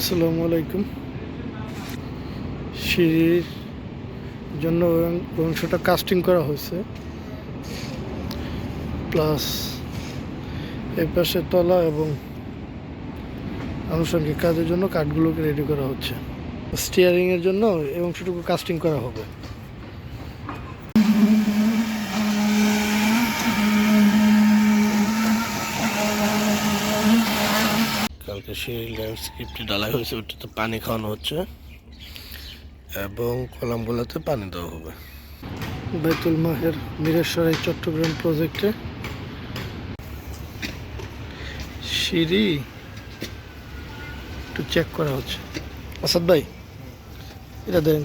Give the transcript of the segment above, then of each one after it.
আসসালামু আলাইকুম। সিঁড়ির জন্য অংশটা কাস্টিং করা হয়েছে। প্লাস এ পাশে তলা এবং আনুষঙ্গিক কাজের জন্য কাঠগুলোকে রেডি করা হচ্ছে। স্টিয়ারিংয়ের জন্য এই অংশটুকু কাস্টিং করা হবে। কালকে সেই ল্যান্ডস্কেপটি ডালাই হয়েছে ওটাতে পানি খাওয়ানো হচ্ছে। এবং কলামগুলোতে পানি দেওয়া হবে। বেতুল মাহের মিরেশ্বরাই চট্টগ্রাম প্রজেক্টে। সিঁড়ি একটু চেক করা হচ্ছে। আসাদ ভাই এটা দেন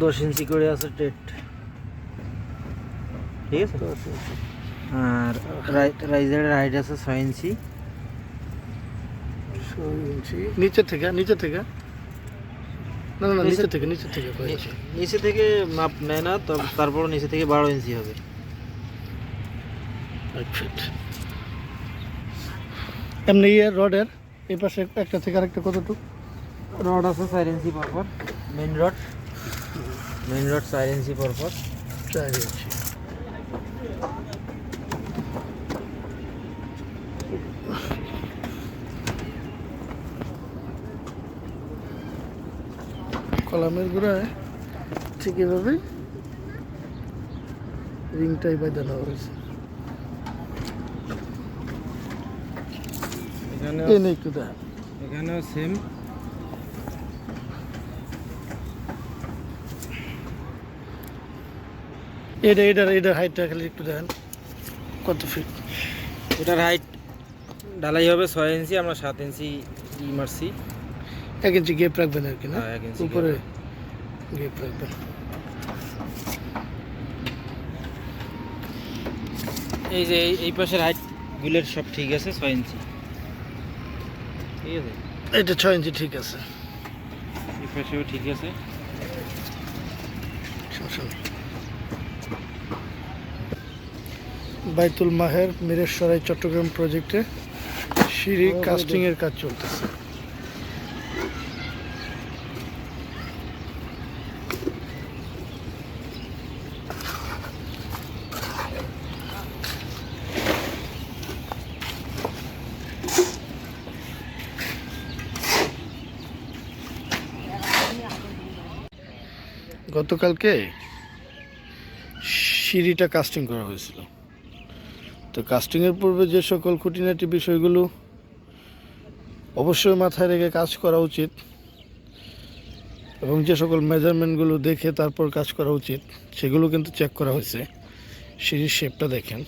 দশ ইঞ্চি করে আছে টেট। ঠিক আছে আর রাইজারের হাইট আছে ছয় ইঞ্চি ছয় ইঞ্চি নিচে থেকে নিচে থেকে না না না নিচে নিচে- থেকে নিচে থেকে কয় ইঞ্চি? নিচে থেকে মাপ নেয় না তব- তারপর নিচে থেকে বারো ইঞ্চি হবে এক ফিট এমনি ইয়ে রডের এই পাশে একটা থেকে আরেকটা কতটুকু রড আছে চার ইঞ্চি পরপর মেন রড মেন রড চার ইঞ্চি পরপর চার ইঞ্চি কলামের গোড়ায় ঠিক এভাবে রিংটাই বাঁধানো হয়েছে। এখানে একটু দেখ এখানেও সেম এটা এটার এটার হাইটটা খালি একটু দেখেন কত ফিট এটার হাইট ঢালাই হবে ছয় ইঞ্চি আমরা সাত ইঞ্চি ই মারছি। এক ইঞ্চি গেপ রাখবেন আর কি না? হ্যাঁ, উপরে গেপ রাখবেন। এই যে এই- পাশের হাইট গুলের সব ঠিক আছে ছয় ইঞ্চি ঠিক আছে? এটা ছয় ইঞ্চি ঠিক আছে। এই পাশেও ঠিক আছে। বাইতুল মাহের মিরেশ্বরাই চট্টগ্রাম প্রজেক্টে সিঁড়ি কাস্টিং এর কাজ চলতেছে। গতকালকে সিঁড়িটা কাস্টিং করা হয়েছিল। তো কাস্টিংয়ের পূর্বে যে সকল খুঁটিনাটি বিষয়গুলো অবশ্যই মাথায় রেখে কাজ করা উচিত এবং যে সকল মেজারমেন্টগুলো দেখে তারপর কাজ করা উচিত, সেগুলো কিন্তু চেক করা হয়েছে। সিঁড়ির শেপটা দেখেন।